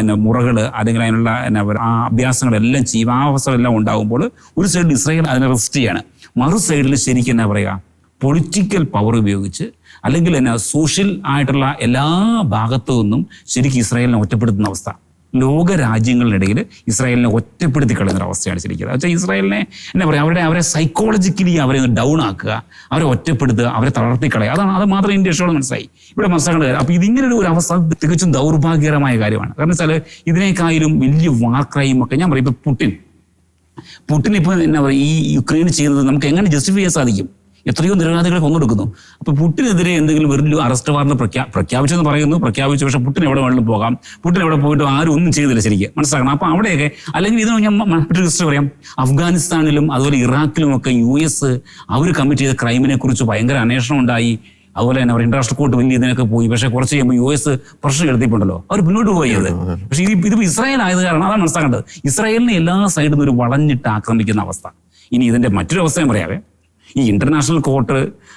എന്നാ മുറകൾ അല്ലെങ്കിൽ അതിനുള്ള എന്നാ ആ അഭ്യാസങ്ങളെല്ലാം ചെയ്യും. ആ അവസരമെല്ലാം ഉണ്ടാകുമ്പോൾ ഒരു സൈഡിൽ ഇസ്രായേൽ അതിനെ റെസ്റ്റ് ചെയ്യാണ്. മറു സൈഡിൽ ശരിക്കും എന്നാ പറയുക പൊളിറ്റിക്കൽ പവർ ഉപയോഗിച്ച് അല്ലെങ്കിൽ എന്നാ സോഷ്യൽ ആയിട്ടുള്ള എല്ലാ ഭാഗത്തു നിന്നും ശരിക്കും ഇസ്രായേലിനെ ഒറ്റപ്പെടുത്തുന്ന അവസ്ഥ. ലോക രാജ്യങ്ങളിനിടയിൽ ഇസ്രായേലിനെ ഒറ്റപ്പെടുത്തി കളയുന്ന ഒരു അവസ്ഥയാണ് ശരിക്കും. വെച്ചാൽ ഇസ്രായേലിനെ എന്താ പറയുക അവരുടെ അവരെ സൈക്കോളജിക്കലി അവരെ ഡൗൺ ആക്കുക അവരെ ഒറ്റപ്പെടുത്തുക അവരെ തളർത്തി കളയുക. അതാണ് അത് മാത്രം ഇന്ത്യ ഇഷ്ടം മനസ്സിലായി. ഇവിടെ മനസ്സിലാക്കേണ്ട കാര്യം അപ്പോൾ ഇതിങ്ങനെ ഒരു അവസ്ഥ തികച്ചും ദൗർഭാഗ്യകരമായ കാര്യമാണ്. കാരണം വെച്ചാൽ ഇതിനേക്കാളും വലിയ വാർക്രൈം ഒക്കെ ഞാൻ പറയും ഇപ്പൊ പുട്ടിൻ പുട്ടിൻ ഇപ്പോൾ എന്താ പറയുക ഈ യുക്രൈൻ ചെയ്യുന്നത് നമുക്ക് എങ്ങനെ ജസ്റ്റിഫൈ ചെയ്യാൻ സാധിക്കും? എത്രയോ നിരപരാധികളെ കൊന്നെടുക്കുന്നു. അപ്പൊ പുട്ടിനെതിരെ എന്തെങ്കിലും വെറുതെ അറസ്റ്റ് വാറന്റ് പ്രഖ്യാ പ്രഖ്യാപിച്ചെന്ന് പറയുന്നു. പ്രഖ്യാപിച്ചു പക്ഷെ പുട്ടിന് എവിടെ വേണമെങ്കിലും പോകാം. പുട്ടിന് എവിടെ പോയിട്ട് ആരും ഒന്നും ചെയ്തില്ല ശരിക്കും. മനസ്സിലാക്കണം. അപ്പൊ അവിടെയൊക്കെ അല്ലെങ്കിൽ ഇത് ഞാൻ മറ്റൊരു ഹിസ്റ്ററി പറയാം. അഫ്ഗാനിസ്ഥാനിലും അതുപോലെ ഇറാഖിലും ഒക്കെ യു എസ് അവർ കമ്മിറ്റ് ചെയ്ത ക്രൈമിനെ കുറിച്ച് ഭയങ്കര അന്വേഷണം ഉണ്ടായി. അതുപോലെ തന്നെ അവർ ഇന്റർനാഷണൽ കോർട്ട് വലിയ ഇതിനൊക്കെ പോയി. പക്ഷേ കുറച്ച് കഴിയുമ്പോൾ യു എസ് പ്രശ്നം എടുത്തിട്ടുണ്ടല്ലോ അവർ മുന്നോട്ട് പോയി അത്. പക്ഷേ ഇത് ഇസ്രായേൽ ആയത് കാരണം അതാണ് മനസ്സിലാക്കേണ്ടത്. ഇസ്രായേലിനെ എല്ലാ സൈഡിൽ നിന്ന് ഒരു വളഞ്ഞിട്ട് ആക്രമിക്കുന്ന അവസ്ഥ. ഇനി ഇതിന്റെ മറ്റൊരു അവസ്ഥ ഞാൻ പറയാവേ. ഈ ഇന്റർനാഷണൽ കോർട്ട്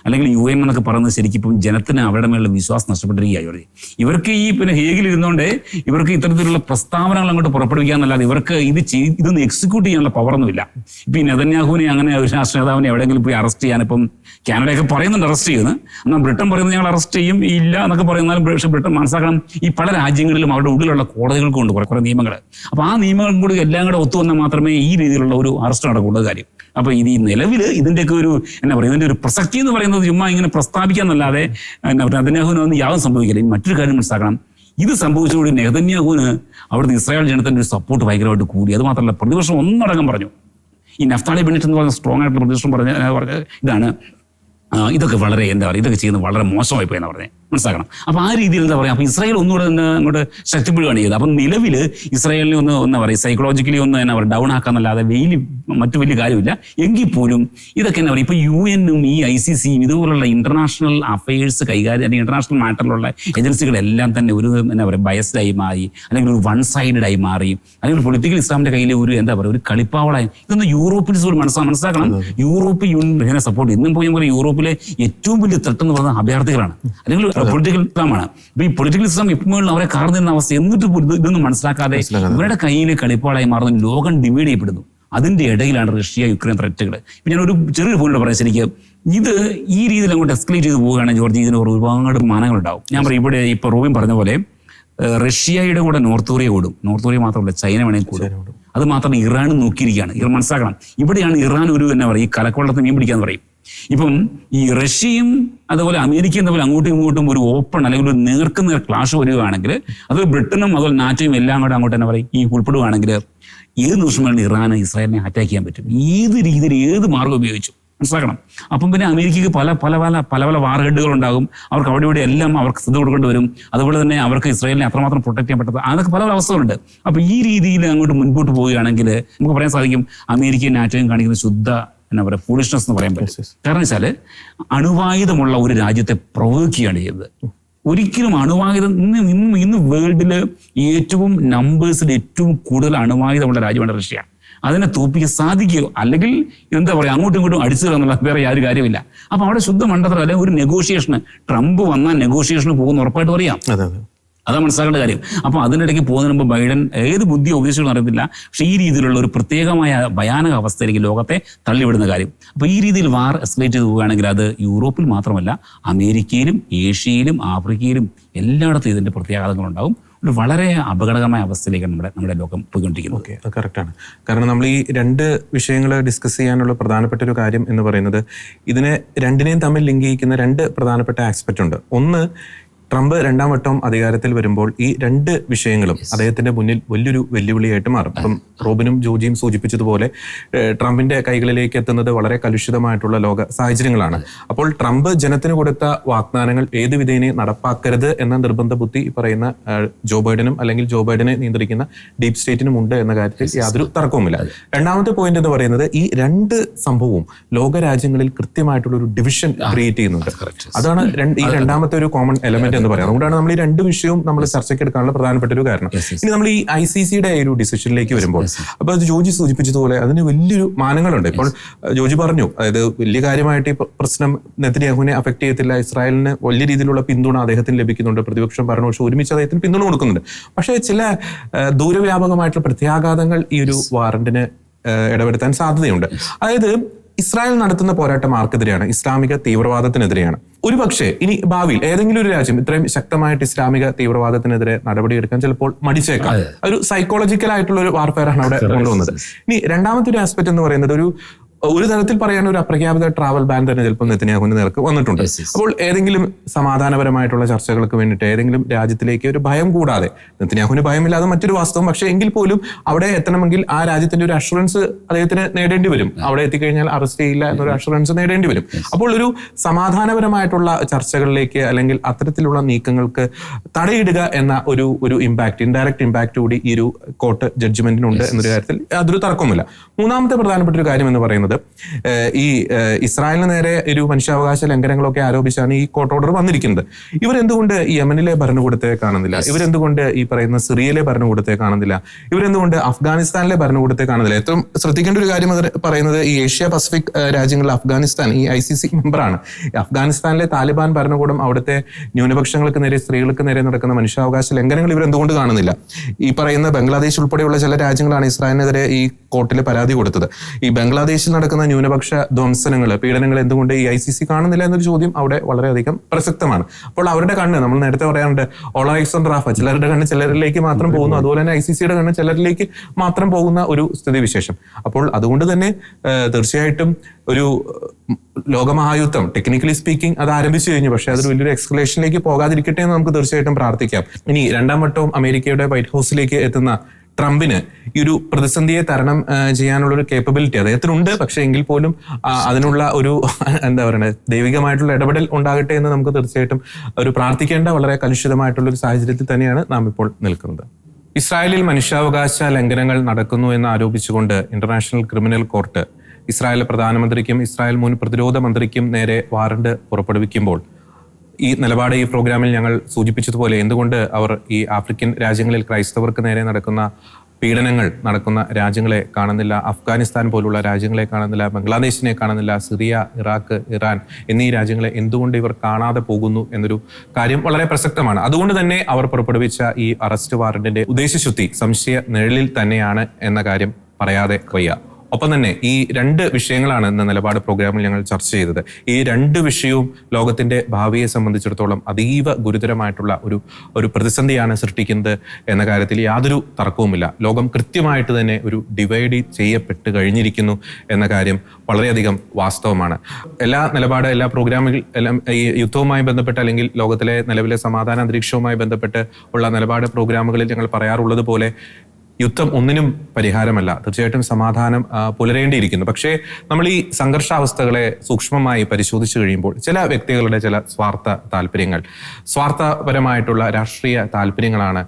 അല്ലെങ്കിൽ യു എൻ എന്നൊക്കെ പറയുന്നത് ശരിക്കും ജനത്തിന് അവരുടെ മേലുള്ള വിശ്വാസം നഷ്ടപ്പെട്ടിരിക്കുകയായി. ഇവർ ഇവർക്ക് ഈ പിന്നെ ഹേഗിൽ ഇരുന്നുകൊണ്ട് ഇവർക്ക് ഇത്തരത്തിലുള്ള പ്രസ്താവനകൾ അങ്ങോട്ട് പുറപ്പെടുവിക്കാന്നല്ലാതെ ഇവർക്ക് ഇത് ചെയ്- ഇതൊന്നും എക്സിക്യൂട്ട് ചെയ്യാനുള്ള പവറൊന്നുമില്ല ഇപ്പം ഈ നെതന്യാഹുവിനെ അങ്ങനെ ഒരു രാഷ്ട്രീയ നേതാവിനെ എവിടെയെങ്കിലും പോയി അറസ്റ്റ് ചെയ്യാൻ ഇപ്പം കാനഡയൊക്കെ പറയുന്നുണ്ട് അറസ്റ്റ് ചെയ്യുന്നത് എന്നാൽ ബ്രിട്ടൻ പറയുന്നത് ഞങ്ങൾ അറസ്റ്റ് ചെയ്യും ഇല്ല എന്നൊക്കെ പറയുന്നാലും പക്ഷേ ബ്രിട്ടൻ മനസ്സിലാക്കണം ഈ പല രാജ്യങ്ങളിലും അവരുടെ ഉള്ളിലുള്ള കോടതികൾക്കും ഉണ്ട് കുറെ കുറെ നിയമങ്ങൾ. അപ്പോൾ ആ നിയമങ്ങളും കൂടി എല്ലാം കൂടെ ഒത്തുവന്നാൽ മാത്രമേ ഈ രീതിയിലുള്ള ഒരു അറസ്റ്റ് നടക്കുള്ളൂ കാര്യം. അപ്പോൾ ഇത് ഈ നിലവിൽ ഇതിന്റെയൊക്കെ ഒരു എന്നാ പറയുക ഇതിന്റെ ഒരു പ്രസക്തി എന്ന് പറയുന്നത് ചുമ്മാ ഇങ്ങനെ പ്രസ്താവിക്കാന്നല്ലാതെ എന്നാ പറയുക നെതന്യാഹുവിനൊന്നും യാതൊന്നും സംഭവിക്കില്ല. ഇനി മറ്റൊരു കാര്യം മനസ്സിലാക്കണം. ഇത് സംഭവിച്ചതോടെ നെഹദന്യാഹുവിന് അവിടുത്തെ ഇസ്രായേൽ ജനത്തിന്റെ ഒരു സപ്പോർട്ട് ഭയങ്കരമായിട്ട് കൂടി. അത് മാത്രമല്ല പ്രതിപക്ഷം ഒന്നടങ്കം പറഞ്ഞു. ഈ നഫ്താളി ബെന്നിറ്റ് എന്ന് പറഞ്ഞ സ്ട്രോങ് ആയിട്ടുള്ള പ്രതിപക്ഷം പറഞ്ഞ പറഞ്ഞ ഇതാണ്. ഇതൊക്കെ വളരെ എന്താ പറയുക ഇതൊക്കെ ചെയ്യുന്നത് വളരെ മോശമായി പോയെന്ന് പറഞ്ഞത്. മനസ്സിലാക്കണം. അപ്പോൾ ആ രീതിയിൽ എന്താ പറയുക അപ്പോൾ ഇസ്രായേൽ ഒന്നുകൂടെ ഒന്ന് അങ്ങോട്ട് ശക്തിപ്പെടുകയാണ് ചെയ്തത്. അപ്പം നിലവിൽ ഇസ്രായേലിനെ ഒന്ന് എന്താ പറയുക സൈക്കോളജിക്കലി ഒന്ന് എന്നാ പറയുക ഡൗൺ ആക്കാന്നല്ലാതെ വെയിൽ മറ്റു വലിയ കാര്യമില്ല. എങ്കിൽ പോലും ഇതൊക്കെ എന്താ പറയുക ഇപ്പോൾ യു എന്നും ഈ ഐ സി സിയും ഇതുപോലുള്ള ഇന്റർനാഷണൽ അഫയേഴ്സ് കൈകാര്യം അല്ലെങ്കിൽ ഇന്റർനാഷണൽ മാറ്ററിലുള്ള ഏജൻസികളെല്ലാം തന്നെ ഒരു എന്താ പറയുക ബയസ്ഡായി മാറി അല്ലെങ്കിൽ ഒരു വൺ സൈഡഡ് ആയി മാറി അല്ലെങ്കിൽ പൊളിറ്റിക്കൽ ഇസ്ലാമിന്റെ കയ്യിൽ ഒരു എന്താ പറയുക ഒരു കളിപ്പാവളായി. ഇതൊന്ന് യൂറോപ്പിൽ ഒരു മനസ്സാ മനസ്സിലാക്കണം. യൂറോപ്പ് യൂണിയനെ സപ്പോർട്ട് ഇന്നും പോയി പോലെ യൂറോപ്പിലെ ഏറ്റവും വലിയ തട്ടെന്ന് പറയുന്നത് അഭയാർത്ഥികളാണ്. അല്ലെങ്കിൽ പൊളിറ്റിക്കൽ ഇസ്ലാമാണ് അപ്പൊ ഈ പൊളിറ്റിക്കൽ ഇസ്ലാം ഇപ്പോഴും അവരെ കാർന്നിരുന്ന അവസ്ഥ എന്നിട്ട് ഇതൊന്നും മനസ്സിലാക്കാതെ ഇവരുടെ കയ്യിലെ കളിപ്പാളായി മാറുന്ന. ലോകം ഡിവൈഡ് ചെയ്യപ്പെടുന്നു. അതിന്റെ ഇടയിലാണ് റഷ്യ യുക്രൈൻ ത്രെറ്റുകൾ ഇപ്പൊ ഞാൻ ഒരു ചെറിയൊരു പോയിന്റ് പറയാം. ശരിക്കും ഇത് ഈ രീതിയിൽ അങ്ങോട്ട് എസ്കലേറ്റ് ചെയ്ത് പോവുകയാണെങ്കിൽ ജോർജ് ഇതിന് ഒരുപാട് മാനങ്ങൾ ഉണ്ടാവും ഞാൻ പറയും ഇവിടെ ഇപ്പൊ റോബിൻ പറഞ്ഞ പോലെ റഷ്യയുടെ കൂടെ നോർത്ത് കൊറിയ കൂടും. നോർത്ത് കൊറിയ മാത്രമല്ല ചൈന വേണമെങ്കിൽ കൂടും. അത് മാത്രമല്ല ഇറാനും നോക്കിയിരിക്കുകയാണ്. ഇറാൻ മനസ്സിലാക്കണം. ഇവിടെയാണ് ഇറാൻ ഒരു എന്നാ പറയുക ഈ കലക്കോളത്തെ മീൻ പിടിക്കാന്ന് പറയും. ഇപ്പം ഈ റഷ്യയും അതുപോലെ അമേരിക്കയും തമ്മിൽ അങ്ങോട്ടും ഇങ്ങോട്ടും ഒരു ഓപ്പൺ അല്ലെങ്കിൽ ഒരു നേർക്കുന്ന ക്ലാഷ് വരികയാണെങ്കിൽ അത് ബ്രിട്ടനും അതുപോലെ നാറ്റോയും എല്ലാം കൂടെ അങ്ങോട്ട് തന്നെ പറയും ഈ ഉൾപ്പെടുകയാണെങ്കിൽ ഏത് നിമിഷം വേണം ഇറാന് ഇസ്രായേലിനെ അറ്റാക്ക് ചെയ്യാൻ പറ്റും? ഏത് രീതിയിൽ ഏത് മാർഗം ഉപയോഗിച്ചു? മനസ്സിലാക്കണം? അപ്പം പിന്നെ അമേരിക്കയ്ക്ക് പല പല പല പല പല വാർഹെഡുകൾ ഉണ്ടാകും. അവർക്ക് അവിടെ ഇവിടെ എല്ലാം അവർക്ക് ശ്രദ്ധ കൊടുക്കേണ്ടി വരും. അതുപോലെ തന്നെ അവർക്ക് ഇസ്രായേലിനെ അത്രമാത്രം പ്രൊട്ടക്ട് ചെയ്യാൻ പറ്റാത്ത അതൊക്കെ പല അവസ്ഥകളുണ്ട്. അപ്പോൾ ഈ രീതിയിൽ അങ്ങോട്ട് മുൻപോട്ട് പോവുകയാണെങ്കിൽ നമുക്ക് പറയാൻ സാധിക്കും അമേരിക്കയും നാറ്റോയും കാണിക്കുന്ന ശുദ്ധ എന്നാ പറയുക ഫൂളിഷ്നെസ് എന്ന് പറയാൻ പറ്റും. കാരണം വെച്ചാൽ അണുവായുധമുള്ള ഒരു രാജ്യത്തെ പ്രവോക്കുകയാണ് ചെയ്യുന്നത് ഒരിക്കലും അണുവായുധം ഇന്ന് ഇന്ന് ഇന്ന് വേൾഡിൽ ഏറ്റവും നമ്പേഴ്സിൽ ഏറ്റവും കൂടുതൽ അണുവായുധമുള്ള രാജ്യമാണ് റഷ്യ. അതിനെ തോപ്പിക്കാൻ സാധിക്കുകയോ അല്ലെങ്കിൽ എന്താ പറയുക അങ്ങോട്ടും ഇങ്ങോട്ടും അടിച്ചു എന്നുള്ള വേറെ യാതൊരു കാര്യമില്ല അപ്പൊ അവിടെ ശുദ്ധ മണ്ടത്തരം അല്ലെങ്കിൽ ഒരു നെഗോഷിയേഷന് ട്രംപ് വന്നാൽ നെഗോഷിയേഷന് പോകുന്ന ഉറപ്പായിട്ട് പറയാം അതെ അതെ മനസ്സിലാക്കേണ്ട കാര്യം. അപ്പോൾ അതിനിടയ്ക്ക് പോകുന്നതിന് മുമ്പ് ബൈഡൻ ഏത് ബുദ്ധി ഉപദേശിച്ചു അറിയത്തില്ല. പക്ഷേ ഈ രീതിയിലുള്ള ഒരു പ്രത്യേകമായ ഭയാനക അവസ്ഥയിലേക്ക് ലോകത്തെ തള്ളിവിടുന്ന കാര്യം. അപ്പോൾ ഈ രീതിയിൽ വാർ എസ്കലേറ്റ് ചെയ്ത് പോവുകയാണെങ്കിൽ അത് യൂറോപ്പിൽ മാത്രമല്ല അമേരിക്കയിലും ഏഷ്യയിലും ആഫ്രിക്കയിലും എല്ലായിടത്തും ഇതിന്റെ പ്രത്യാഘാതങ്ങളുണ്ടാവും ഒരു വളരെ അപകടകരമായ അവസ്ഥയിലേക്കാണ് നമ്മുടെ നമ്മുടെ ലോകം പോയിക്കൊണ്ടിരിക്കുന്നത്. ഓക്കെ അത് കറക്റ്റാണ് കാരണം നമ്മൾ ഈ രണ്ട് വിഷയങ്ങൾ ഡിസ്കസ് ചെയ്യാനുള്ള പ്രധാനപ്പെട്ട ഒരു കാര്യം എന്ന് പറയുന്നത് ഇതിനെ രണ്ടിനെയും തമ്മിൽ ലിങ്ക് ചെയ്യിക്കുന്ന രണ്ട് പ്രധാനപ്പെട്ട ആസ്പെക്റ്റ് ഉണ്ട്. ഒന്ന് ട്രംപ് രണ്ടാം വട്ടം അധികാരത്തിൽ വരുമ്പോൾ ഈ രണ്ട് വിഷയങ്ങളും അദ്ദേഹത്തിന്റെ മുന്നിൽ വലിയൊരു വെല്ലുവിളിയായിട്ട് മാറും. അപ്പം റോബിനും ജോജിയും സൂചിപ്പിച്ചതുപോലെ ട്രംപിന്റെ കൈകളിലേക്ക് എത്തുന്നത് വളരെ കലുഷിതമായിട്ടുള്ള ലോക സാഹചര്യങ്ങളാണ്. അപ്പോൾ ട്രംപ് ജനത്തിന് കൊടുത്ത വാഗ്ദാനങ്ങൾ ഏത് വിധേനെ നടപ്പാക്കരുത് എന്ന നിർബന്ധ ബുദ്ധി പറയുന്ന ജോ ബൈഡനും അല്ലെങ്കിൽ ജോ ബൈഡനെ നിയന്ത്രിക്കുന്ന ഡീപ് സ്റ്റേറ്റിനും ഉണ്ട് എന്ന കാര്യത്തിൽ യാതൊരു തർക്കവുമില്ല. രണ്ടാമത്തെ പോയിന്റ് എന്ന് പറയുന്നത് ഈ രണ്ട് സംഭവവും ലോകരാജ്യങ്ങളിൽ കൃത്യമായിട്ടുള്ള ഒരു ഡിവിഷൻ ക്രിയേറ്റ് ചെയ്യുന്നുണ്ട്. അതാണ് ഈ രണ്ടാമത്തെ ഒരു കോമൺ എലമെന്റ് എന്ന് പറയാം. അതുകൊണ്ടാണ് നമ്മൾ ഈ രണ്ട് വിഷയവും നമ്മൾ ചർച്ചയ്ക്ക് എടുക്കാനുള്ള പ്രധാനപ്പെട്ട ഒരു കാരണം. ഇനി നമ്മൾ ഈ ഐ സി സിയുടെ ഒരു ഡിസിഷനിലേക്ക് വരുമ്പോൾ അപ്പൊ അത് ജോജി സൂചിപ്പിച്ചതുപോലെ അതിന് വലിയൊരു മാനങ്ങളുണ്ട്. ഇപ്പോൾ ജോജി പറഞ്ഞു അതായത് വലിയ കാര്യമായിട്ട് ഈ പ്രശ്നം നെത്തന്യാഹുവിനെ അഫക്ട് ചെയ്യത്തില്ല ഇസ്രായേലിന് വലിയ രീതിയിലുള്ള പിന്തുണ അദ്ദേഹത്തിന് ലഭിക്കുന്നുണ്ട് പ്രതിപക്ഷം ഭരണപക്ഷം ഒരുമിച്ച് അദ്ദേഹത്തിന് പിന്തുണ കൊടുക്കുന്നുണ്ട്. പക്ഷേ ചില ദൂരവ്യാപകമായിട്ടുള്ള പ്രത്യാഘാതങ്ങൾ ഈ ഒരു വാറന്റിന് ഇടപെടുത്താൻ സാധ്യതയുണ്ട്. അതായത് ഇസ്രായേൽ നടത്തുന്ന പോരാട്ടം ആർക്കെതിരെയാണ് ഇസ്ലാമിക തീവ്രവാദത്തിനെതിരെയാണ്. ഒരുപക്ഷെ ഇനി ഭാവിയിൽ ഏതെങ്കിലും ഒരു രാജ്യം ഇത്രയും ശക്തമായിട്ട് ഇസ്ലാമിക തീവ്രവാദത്തിനെതിരെ നടപടിയെടുക്കാൻ ചിലപ്പോൾ മടിച്ചേക്കാം. ഒരു സൈക്കോളജിക്കൽ ആയിട്ടുള്ള ഒരു വാർഫെയർ ആണ് അവിടെ കൊണ്ടുവന്നത്. ഇനി രണ്ടാമത്തെ ഒരു ആസ്പെക്ട് എന്ന് പറയുന്നത് ഒരു ഒരു തരത്തിൽ പറയാൻ ഒരു അപ്രഖ്യാപിത ട്രാവൽ ബാൻ തന്നെ ചിലപ്പോൾ നെത്തന്യാഹുവിന്റെ നിരക്ക് വന്നിട്ടുണ്ട്. അപ്പോൾ ഏതെങ്കിലും സമാധാനപരമായിട്ടുള്ള ചർച്ചകൾക്ക് വേണ്ടിയിട്ട് ഏതെങ്കിലും രാജ്യത്തിലേക്ക് ഒരു ഭയം കൂടാതെ നെത്തന്യാഹുവിന് ഭയമില്ലാതെ മറ്റൊരു വാസ്തവം പക്ഷേ എങ്കിൽ പോലും അവിടെ എത്തണമെങ്കിൽ ആ രാജ്യത്തിന്റെ ഒരു അഷുറൻസ് അദ്ദേഹത്തിന് നേടേണ്ടി വരും. അവിടെ എത്തിക്കഴിഞ്ഞാൽ അറസ്റ്റ് ചെയ്യില്ല എന്നൊരു അഷുറൻസ് നേടേണ്ടി വരും. അപ്പോൾ ഒരു സമാധാനപരമായിട്ടുള്ള ചർച്ചകളിലേക്ക് അല്ലെങ്കിൽ അത്തരത്തിലുള്ള നീക്കങ്ങൾക്ക് തടയിടുക എന്ന ഒരു ഒരു ഇമ്പാക്ട് ഇൻഡയറക്റ്റ് ഇമ്പാക്ട് കൂടി ഈ ഒരു കോർട്ട് ജഡ്ജ്മെന്റിനുണ്ട് എന്നൊരു കാര്യത്തിൽ അതൊരു തർക്കമില്ല മൂന്നാമത്തെ പ്രധാനപ്പെട്ട ഒരു കാര്യം എന്ന് പറയുന്നത് ഏഹ് ഈ ഇസ്രായേലിന് നേരെ ഒരു മനുഷ്യാവകാശ ലംഘനങ്ങളൊക്കെ ആരോപിച്ചാണ് ഈ കോർട്ട് ഓർഡർ വന്നിരിക്കുന്നത്. ഇവരെന്തുകൊണ്ട് ഈ യമനിലെ ഭരണകൂടത്തെ കാണുന്നില്ല? ഇവരെന്തുകൊണ്ട് ഈ പറയുന്ന സിറിയയിലെ ഭരണകൂടത്തെ കാണുന്നില്ല? ഇവരെന്തുകൊണ്ട് അഫ്ഗാനിസ്ഥാനിലെ ഭരണകൂടത്തെ കാണുന്നില്ല? ഏറ്റവും ശ്രദ്ധിക്കേണ്ട ഒരു കാര്യം പറയുന്നത് ഈ ഏഷ്യ പസഫിക് രാജ്യങ്ങളിൽ അഫ്ഗാനിസ്ഥാൻ ഈ ഐ സി സി മെമ്പറാണ്. അഫ്ഗാനിസ്ഥാനിലെ താലിബാൻ ഭരണകൂടം അവിടുത്തെ ന്യൂനപക്ഷങ്ങൾക്ക് നേരെ സ്ത്രീകൾക്ക് നേരെ നടക്കുന്ന മനുഷ്യാവകാശ ലംഘനങ്ങൾ ഇവരെന്തുകൊണ്ട് കാണുന്നില്ല? ഈ പറയുന്ന ബംഗ്ലാദേശ് ഉൾപ്പെടെയുള്ള ചില രാജ്യങ്ങളാണ് ഇസ്രായേലിനെതിരെ ഈ കോർട്ടിൽ പരാതി കൊടുത്തത്. ഈ ബംഗ്ലാദേശിൽ നടക്കുന്ന ന്യൂനപക്ഷ ധ്വംസനങ്ങൾ പീഡനങ്ങൾ എന്തുകൊണ്ട് ഈ ഐ സി സി കാണുന്നില്ല എന്നൊരു ചോദ്യം അവിടെ വളരെയധികം പ്രസക്തമാണ്. അപ്പോൾ അവരുടെ കണ്ണ് നമ്മൾ നേരത്തെ പറയാറുണ്ട് ഓളറൈക്സൺ റാഫ ചിലരുടെ കണ്ണ് ചിലരിലേക്ക് മാത്രം പോകുന്നു. അതുപോലെ തന്നെ ഐ സി സിയുടെ കണ്ണ് ചിലരിലേക്ക് മാത്രം പോകുന്ന ഒരു സ്ഥിതിവിശേഷം. അപ്പോൾ അതുകൊണ്ട് തന്നെ തീർച്ചയായിട്ടും ഒരു ലോകമഹായുദ്ധം ടെക്നിക്കലി സ്പീക്കിംഗ് അത് ആരംഭിച്ചു കഴിഞ്ഞു. പക്ഷേ അതൊരു വലിയൊരു എക്സ്കലേഷനിലേക്ക് പോകാതിരിക്കട്ടെ എന്ന് നമുക്ക് തീർച്ചയായിട്ടും പ്രാർത്ഥിക്കാം. ഇനി രണ്ടാം വട്ടവും അമേരിക്കയുടെ വൈറ്റ് ഹൗസിലേക്ക് എത്തുന്ന ട്രംപിന് ഈ ഒരു പ്രതിസന്ധിയെ തരണം ചെയ്യാനുള്ള ഒരു കേപ്പബിലിറ്റി അദ്ദേഹത്തിനുണ്ട്. പക്ഷേ എങ്കിൽ പോലും അതിനുള്ള ഒരു എന്താ പറയുക ദൈവികമായിട്ടുള്ള ഇടപെടൽ ഉണ്ടാകട്ടെ എന്ന് നമുക്ക് തീർച്ചയായിട്ടും ഒരു പ്രാർത്ഥിക്കേണ്ട വളരെ കലുഷിതമായിട്ടുള്ള ഒരു സാഹചര്യത്തിൽ തന്നെയാണ് നാം ഇപ്പോൾ നിൽക്കുന്നത്. ഇസ്രായേലിൽ മനുഷ്യാവകാശ ലംഘനങ്ങൾ നടക്കുന്നു എന്ന് ആരോപിച്ചുകൊണ്ട് ഇന്റർനാഷണൽ ക്രിമിനൽ കോർട്ട് ഇസ്രായേൽ പ്രധാനമന്ത്രിക്കും ഇസ്രായേൽ മുൻ പ്രതിരോധ മന്ത്രിക്കും നേരെ വാറണ്ട് പുറപ്പെടുവിക്കുമ്പോൾ ഈ നിലപാട് ഈ പ്രോഗ്രാമിൽ ഞങ്ങൾ സൂചിപ്പിച്ചതുപോലെ എന്തുകൊണ്ട് അവർ ഈ ആഫ്രിക്കൻ രാജ്യങ്ങളിൽ ക്രൈസ്തവർക്ക് നേരെ നടക്കുന്ന പീഡനങ്ങൾ നടക്കുന്ന രാജ്യങ്ങളെ കാണുന്നില്ല അഫ്ഗാനിസ്ഥാൻ പോലുള്ള രാജ്യങ്ങളെ കാണുന്നില്ല ബംഗ്ലാദേശിനെ കാണുന്നില്ല സിറിയ ഇറാഖ് ഇറാൻ എന്നീ രാജ്യങ്ങളെ എന്തുകൊണ്ട് ഇവർ കാണാതെ പോകുന്നു എന്നൊരു കാര്യം വളരെ പ്രസക്തമാണ്. അതുകൊണ്ട് തന്നെ അവർ പുറപ്പെടുവിച്ച ഈ അറസ്റ്റ് വാറന്റിന്റെ ഉദ്ദേശശുദ്ധി സംശയ നിഴലിൽ തന്നെയാണ് എന്ന കാര്യം പറയാതെ വയ്യ. ഒപ്പം തന്നെ ഈ രണ്ട് വിഷയങ്ങളാണ് ഇന്ന് നിലപാട് പ്രോഗ്രാമിൽ ഞങ്ങൾ ചർച്ച ചെയ്തത്. ഈ രണ്ട് വിഷയവും ലോകത്തിന്റെ ഭാവിയെ സംബന്ധിച്ചിടത്തോളം അതീവ ഗുരുതരമായിട്ടുള്ള ഒരു ഒരു പ്രതിസന്ധിയാണ് സൃഷ്ടിക്കുന്നത് എന്ന കാര്യത്തിൽ യാതൊരു തർക്കവുമില്ല. ലോകം കൃത്യമായിട്ട് തന്നെ ഒരു ഡിവൈഡ് ചെയ്യപ്പെട്ട് കഴിഞ്ഞിരിക്കുന്നു എന്ന കാര്യം വളരെയധികം വാസ്തവമാണ്. എല്ലാ നിലപാട് എല്ലാ പ്രോഗ്രാമുകൾ എല്ലാം ഈ യുദ്ധവുമായി ബന്ധപ്പെട്ട് അല്ലെങ്കിൽ ലോകത്തിലെ നിലവിലെ സമാധാന അന്തരീക്ഷവുമായി ബന്ധപ്പെട്ട് ഉള്ള നിലപാട് പ്രോഗ്രാമുകളിൽ ഞങ്ങൾ പറയാറുള്ളത് പോലെ യുദ്ധം ഒന്നിനും പരിഹാരമല്ല. തീർച്ചയായിട്ടും സമാധാനം പുലരേണ്ടിയിരിക്കുന്നു. പക്ഷേ നമ്മൾ ഈ സംഘർഷാവസ്ഥകളെ സൂക്ഷ്മമായി പരിശോധിച്ചു കഴിയുമ്പോൾ ചില വ്യക്തികളുടെ ചില സ്വാർത്ഥ താല്പര്യങ്ങൾ സ്വാർത്ഥപരമായിട്ടുള്ള രാഷ്ട്രീയ താല്പര്യങ്ങളാണ്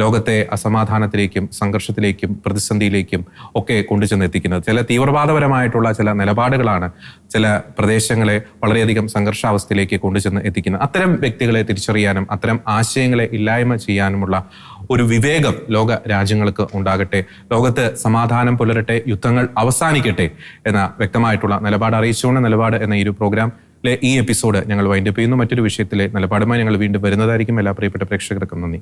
ലോകത്തെ അസമാധാനത്തിലേക്കും സംഘർഷത്തിലേക്കും പ്രതിസന്ധിയിലേക്കും ഒക്കെ കൊണ്ടുചെന്നെത്തിക്കുന്നത്. ചില തീവ്രവാദപരമായിട്ടുള്ള ചില നിലപാടുകളാണ് ചില പ്രദേശങ്ങളെ വളരെയധികം സംഘർഷാവസ്ഥയിലേക്ക് കൊണ്ടുചെന്ന് എത്തിക്കുന്നത്. അത്തരം വ്യക്തികളെ തിരിച്ചറിയാനും അത്തരം ആശയങ്ങളെ ഇല്ലായ്മ ചെയ്യാനുമുള്ള ഒരു വിവേകം ലോക രാജ്യങ്ങൾക്ക് ഉണ്ടാകട്ടെ. ലോകത്ത് സമാധാനം പുലരട്ടെ യുദ്ധങ്ങൾ അവസാനിക്കട്ടെ എന്ന വ്യക്തമായിട്ടുള്ള നിലപാട് അറിയിച്ചുകൊണ്ട് നിലപാട് എന്ന ഈ ഒരു പ്രോഗ്രാമിലെ ഈ എപ്പിസോഡ് ഞങ്ങൾ വൈൻഡപ്പ് ചെയ്യുന്നു. മറ്റൊരു വിഷയത്തിലെ നിലപാടുമായി ഞങ്ങൾ വീണ്ടും വരുന്നതായിരിക്കും. എല്ലാ പ്രിയപ്പെട്ട പ്രേക്ഷകർക്കും നന്ദി.